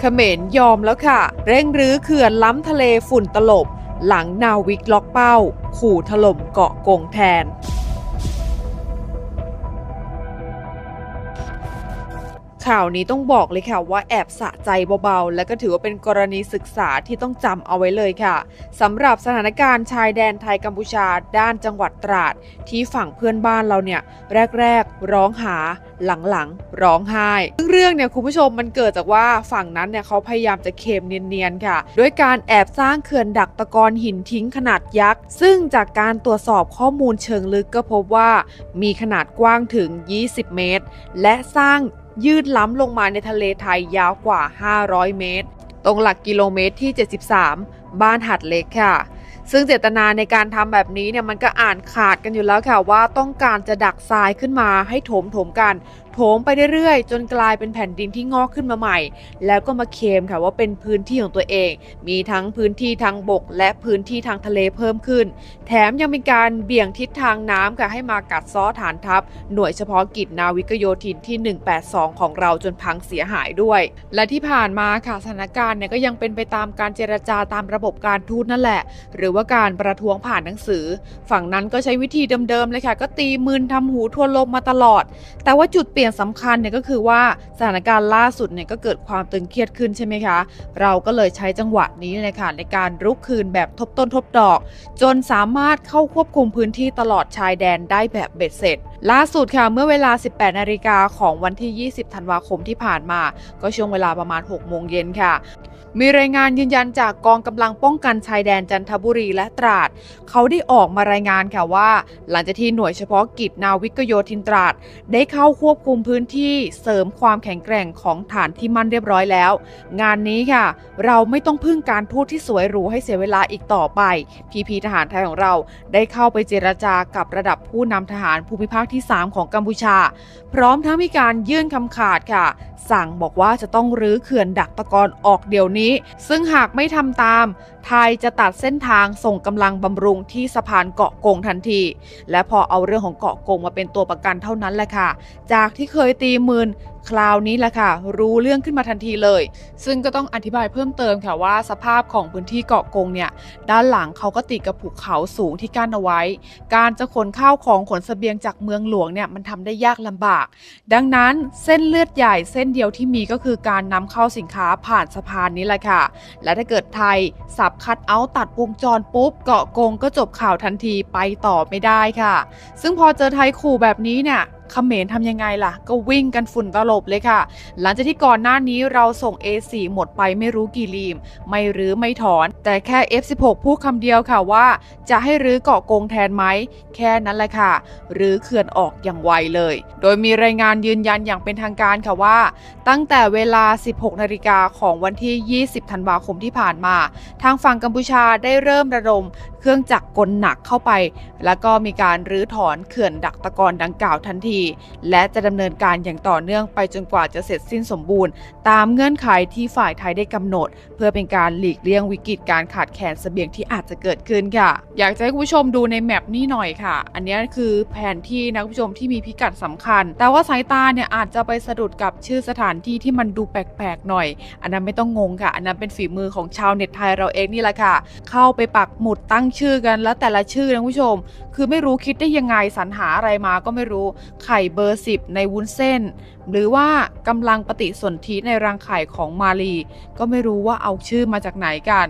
เขมรยอมแล้วค่ะ เร่งรื้อเขื่อนล้ำทะเลฝุ่นตลบ หลังนาวิกล็อกเป้า ขู่ถล่มเกาะกงแทน ข่าวนี้ต้องบอกเลยค่ะว่าแอบสะใจเบาๆ และก็ถือว่าเป็นกรณีศึกษาที่ต้องจำเอาไว้เลยค่ะสำหรับสถานการณ์ชายแดนไทยกัมพูชาด้านจังหวัดตราด ที่ฝั่งเพื่อนบ้านเราเนี่ยแรกๆ ร้องหาหลังๆ ร้องไห้ซึ่งเรื่องเนี่ยคุณผู้ชมมันเกิดจากว่าฝั่งนั้นเนี่ยเขาพยายามจะเคมเนียนๆค่ะ ด้วยการแอบสร้างเขื่อนดักตะกอนหินทิ้งขนาดยักษ์ ซึ่งจากการตรวจสอบข้อมูลเชิงลึกก็พบว่า มีขนาดกว้างถึง 20 เมตร และสร้าง ยืดล้ำลงมาในทะเลไทยยาวกว่า 500 เมตร ตรงหลักกิโลเมตรที่ 73 บ้านหัดเล็กค่ะ ซึ่งเจตนาในการทำแบบนี้เนี่ยมันก็อ่านขาดกันอยู่แล้วค่ะว่าต้องการจะดักทรายขึ้นมาให้ถมถมกัน โถมไปเรื่อยๆ จนกลายเป็นแผ่นดินที่งอกขึ้นมาใหม่ แล้วก็มาเคมค่ะว่าเป็นพื้นที่ของตัวเอง มีทั้งพื้นที่ทางบก และพื้นที่ทางทะเลเพิ่มขึ้น แถมยังมีการเบี่ยงทิศทางน้ำค่ะให้มากัดซ้อฐานทัพ หน่วยเฉพาะกิจนาวิกโยธินที่ 182 ของเราจนพังเสียหายด้วย และที่ผ่านมาค่ะสถานการณ์เนี่ยก็ยังเป็นไปตามการเจรจาตามระบบการทูตนั่นแหละ หรือว่าการประท้วงผ่านหนังสือ ฝั่งนั้นก็ใช้วิธีเดิมๆเลยค่ะ ก็ตีมืนทำหูทวนลมมาตลอด แต่ว่าจุดเปลี่ยนสำคัญเนี่ยก็คือว่าสถานการณ์ล่าสุดเนี่ยก็เกิดความตึงเครียดขึ้นใช่ไหมคะ เราก็เลยใช้จังหวะนี้เลยค่ะในการรุกคืนแบบทบต้นทบดอก จนสามารถเข้าควบคุมพื้นที่ตลอดชายแดนได้แบบเบ็ดเสร็จ ล่าสุดค่ะเมื่อเวลา 18 นาฬิกาของวันที่ 20 ธันวาคมที่ผ่านมา ก็ช่วงเวลาประมาณ 6 โมงเย็นค่ะ มีรายงานยืนยันจากกองกำลังป้องกันชายแดนจันทบุรีและตราด เขาได้ออกมารายงานค่ะว่า หลังจากที่หน่วยเฉพาะกิจนาวิกโยธินตราด ได้เข้าควบคุมพื้นที่เสริมความแข็งแกร่งของฐานที่มั่นเรียบร้อยแล้ว งานนี้ค่ะ เราไม่ต้องพึ่งการทูตที่สวยหรูให้เสียเวลาอีกต่อไป พีพีทหารไทยของเราได้เข้าไปเจรจากับระดับผู้นำทหารภูมิภาคที่ 3 ของกัมพูชา พร้อมทั้งมีการยื่นคำขาดค่ะ สั่งบอกว่าจะต้องรื้อเขื่อนดักตะกอนออกเดี๋ยวนี้ ซึ่งหากไม่ทำตาม ไทยจะตัดเส้นทางส่งกำลังบำรุงที่สะพานเกาะกงทันที และพอเอาเรื่องของเกาะกงมาเป็นตัวประกันเท่านั้นแหละค่ะ จากที่เคยตีมืนคราวนี้แหละค่ะ รู้เรื่องขึ้นมาทันทีเลย ซึ่งก็ต้องอธิบายเพิ่มเติมค่ะว่าสภาพของพื้นที่เกาะกงเนี่ย ด้านหลังเขาก็ติดกับภูเขาสูงที่กั้นเอาไว้ การจะขนข้าวของขนเสบียงจากเมืองหลวงเนี่ยมันทำได้ยากลำบาก ดังนั้นเส้นเลือดใหญ่เส้นเดียวที่มีก็คือการนำเข้าสินค้าผ่านสะพานนี้แหละค่ะ และถ้าเกิดไทยสับคัดเอาตัดวงจรปุ๊บเกาะกงก็จบข่าวทันทีไปต่อไม่ได้ค่ะ ซึ่งพอเจอไทยขู่แบบนี้เนี่ย เขมรทำยังไงล่ะ ก็วิ่งกันฝุ่นตลบเลยค่ะ หลังจากที่ก่อนหน้านี้เราส่ง A4 หมดไปไม่รู้กี่ลีม ไม่รื้อไม่ถอน แต่แค่ F16 พูดคำเดียวค่ะว่า จะให้รื้อเกาะกงแทนไหม แค่นั้นแหละค่ะ หรือเขื่อนออกอย่างไวเลย โดยมีรายงานยืนยันอย่างเป็นทางการค่ะว่า ตั้งแต่เวลา 16 นาฬิกาของวันที่ 20 ธันวาคมที่ผ่านมา ทางฝั่งกัมพูชาได้เริ่มระดมเครื่องจักรกลหนักเข้าไป แล้วก็มีการรื้อถอนเขื่อนดักตะกอนดังกล่าวทันที และจะดำเนินการอย่างต่อเนื่องไปจนกว่าจะเสร็จสิ้นสมบูรณ์ ตามเงื่อนไขที่ฝ่ายไทยได้กำหนด เพื่อเป็นการหลีกเลี่ยงวิกฤตการขาดแคลนเสบียงที่อาจจะเกิดขึ้นค่ะ อยากจะให้คุณผู้ชมดูในแมปนี้หน่อยค่ะ อันนี้คือแผนที่นะคุณผู้ชมที่มีพิกัดสำคัญ แต่ว่าสายตาเนี่ยอาจจะไปสะดุดกับชื่อสถานที่ที่มันดูแปลกๆหน่อย อันนั้นไม่ต้องงงค่ะ อันนั้นเป็นฝีมือของชาวเน็ตไทยเราเองนี่แหละค่ะ เข้าไปปักหมุดตั้งชื่อกันแล้วแต่ละชื่อนะคุณผู้ชม คือไม่รู้คิดได้ยังไงสรรหาอะไรมาก็ไม่รู้ไข่เบอร์สิบในวุ้นเส้น หรือว่ากำลังปฏิสนธิในรังไข่ของมาลี ก็ไม่รู้ว่าเอาชื่อมาจากไหนกัน